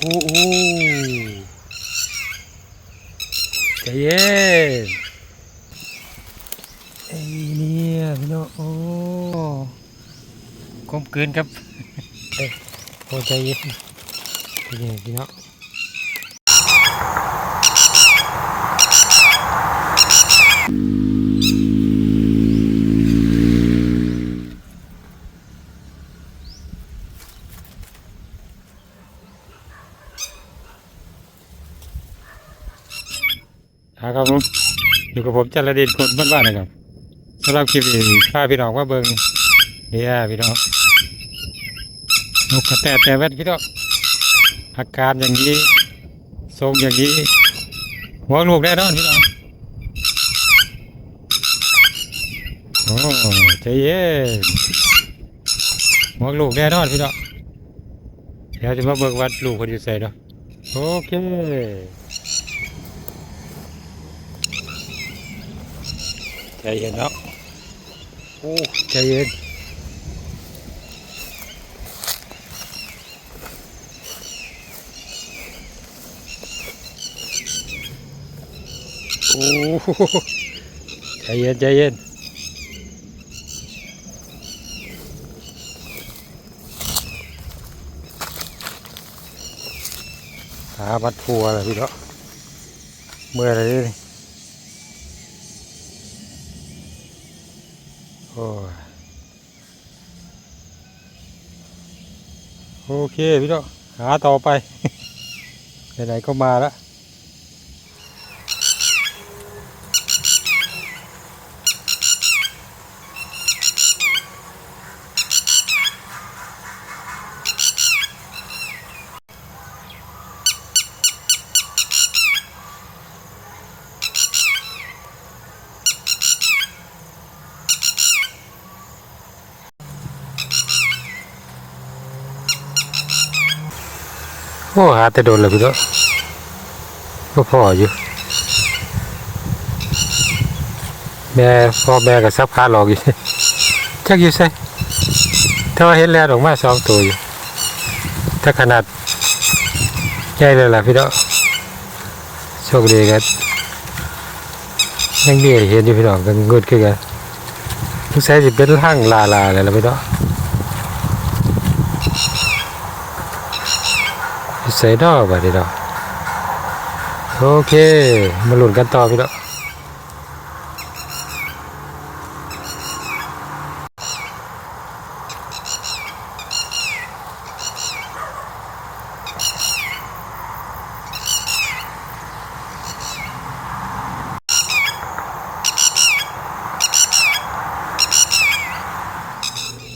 โอ้โหใจเย็นไอ้เนี่ยพี่น้องโอ้กลมกลืนครับเอ้ยโอ้ใจเย็นนี่พี่น้อง อ่าครับผมอยู่กับผมจันรดินคนบ้านๆนะครับสำหรับคลิปนี้พาพี่น้องว่าเบิ่งเนี่ยพี่น้องนกกระแตแต่แว่นพี่น้องอาการอย่างนี้ทรงอย่างนี้หัวลูกแน่นอนพี่น้องโอ้ใจเย็นหัวลูกแน่นอนพี่น้องเดี๋ยวจะมาเบิกวัดลูกคนอยู่ใส่เนาะโอเค ใจเย็นเนาะโอ้ใจเย็นโอ้โหใจเย็นใจเย็นขาบัดพัวเลยพี่เนาะเมื่อยเลยนี่ โอเคพี่เนาะหาต่อไปไหนๆก็มาแล้ว โอ้หาแต่โดนเลยพี่เนาะก็พออยู่แม่พ่อแม่ก็ซับขาหลอกอยู่จักอยู่ใส่ถ้าว่าเห็นแล้วออกมาสองตัวอยู่ ถ้าขนาดใหญ่เลยล่ะพี่เนาะโชคดีกันยังดีเห็นอยู่พี่น้องกันงดขึ้นกันทุกสายสิเป็นห้างลาลาอะไรล่ะพี่เนาะ ใส่ดอกบัดนี้ดอกโอเค มาหลุ้นกันต่อพี่ดอก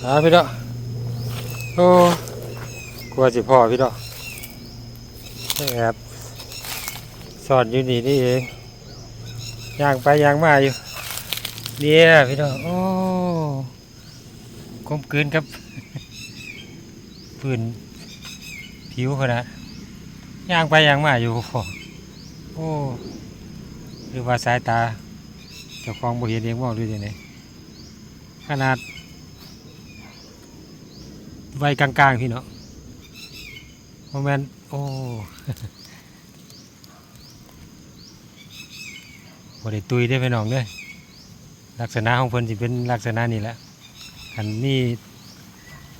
อ่าพี่ดอกโอ้กลัวสิพ่อพี่ดอก แอบสอนอยู่นี่นี่เองย่างไปย่างมาอยู่เนี่ยพี่น้องโอ้กลมกลืนครับปืนผิวเขานะย่างไปย่างมาอยู่พอโอ้หรือว่าสายตาเจ้าของบ่เห็นเองว่าหรือยังไงขนาดไวกลางๆพี่เนาะ โมเมนโอ้บริตุยได้อพี่น้องเด้อลักษณะของเพิ่นสิเป็นลักษณะนี้แหละคันนี้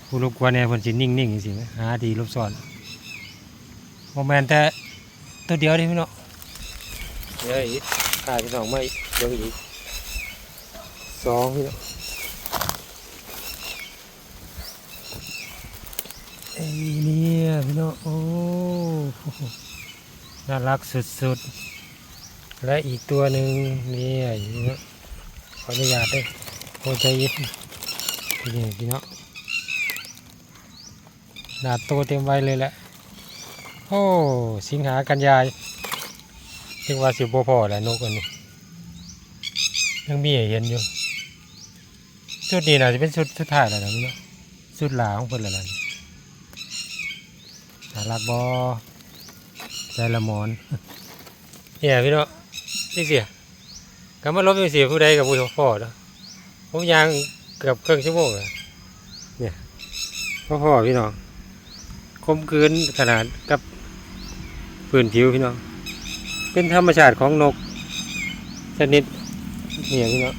ผู้รบกวนเนี่ยเพิ่นสินิ่งๆจังซี่หาดีลบซ้อนโมแมนแต่ตัวเดียวนี่พี่น้องเดี๋ยวอีกขาพี่น้องไม่เดี๋ยวอีกสองพี่น้องเอ้ยเนี่ย พี่น้องโอ้น่ารักสุดๆ และอีกตัวหนึ่งนี่ไอ้เนี่ยขออนุญาตด้วยโอใจเย็นนี่พี่น้องหนาโตเต็มวัยเลยแหละโอ้สิงหากันยายถึงว่าสิบพอแหละนกอันนี้ยังมีให้เห็นอยู่ชุดนี้น่าจะเป็นชุดชุดท้ายแล้วนะพี่น้องชุดหลาของเพิ่นแล้วล่ะนี่นารักบอใจละหมอนเนี่ยพี่น้องนี่เสียกำมาลบยังเสียผู้ใดกับผู้พ่อเนาะผมยางเกือบครึ่งชั่วโมงเลยเนี่ยพ่อพ่อพี่น้องคมคืนขนาดกับพื้นผิวพี่น้องเป็นธรรมชาติของนกชนิดเนี่ยพี่น้อง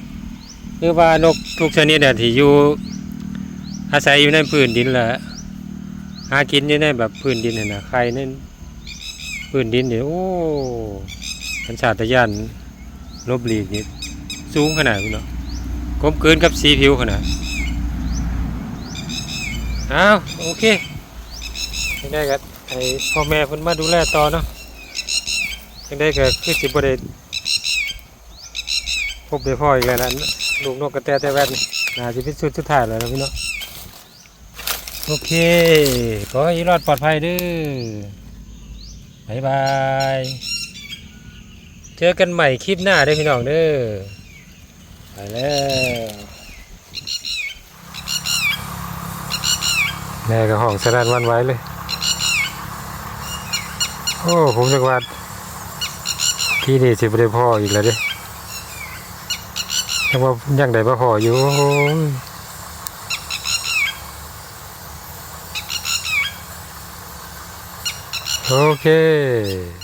หรือว่านกทุกชนิดเนี่ยที่อยู่อาศัยอยู่ในพื้นดินแหละ หากินอยู่ในแบบพื้นดินเนี่ยนะใครในพื้นดินเนี่ยวโอ้สัญชาตญาณลบหลีกนี่สูงขนาดพี่น้องกลมเกินกับสีผิวขนาดอ้าวโอเคไม่ได้ก็ให้พ่อแม่เพิ่นมาดูแลต่อเนาะยังได้ก็คือสิบได้พบได้พ่ออีกแล้วนะลูกนกกระแตแต่แวดนี่น่าจะเป็นชุดสุดท้ายแล้วนะพี่น้อง โอเค ขอให้รอดปลอดภัยด้อบายบาย เจอกันใหม่คลิปหน้าด้อพี่น้องเด้อไปแล้วแม่ก็ห้องสนั่นวันไว้เลย โอ้ ผมนึกว่าที่นี่สิบได้พ่ออีกแล้วเด้ยังว่ายังได้บ่พ่ออยู่ โอ้ย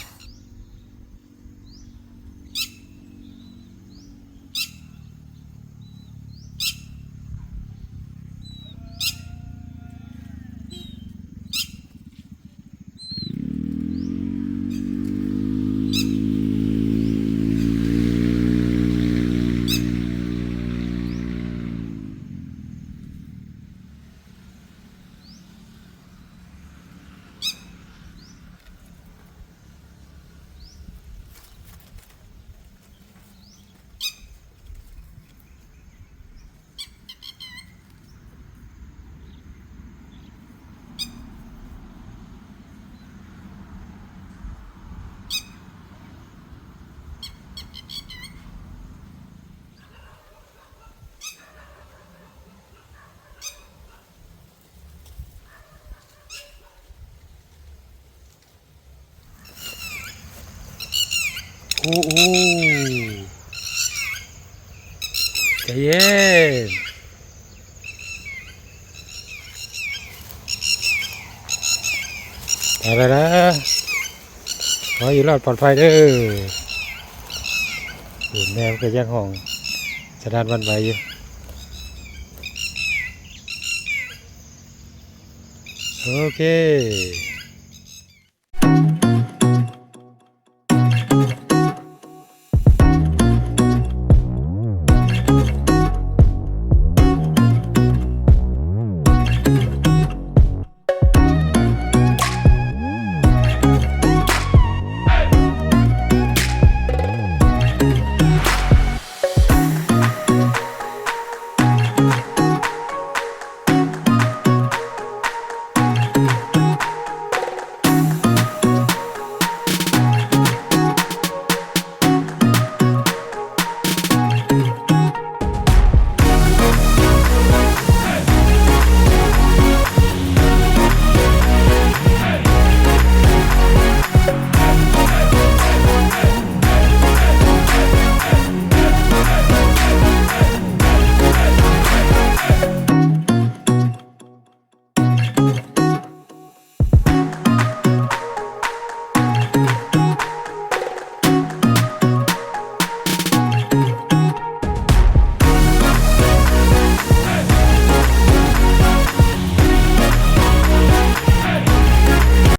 โอ้โหใจเย็นไปแล้วนะขออยู่รอดปลอดภัยเด้ออยู่แม่ก็ยังห้องสะดานวันไหวอยู่โอเค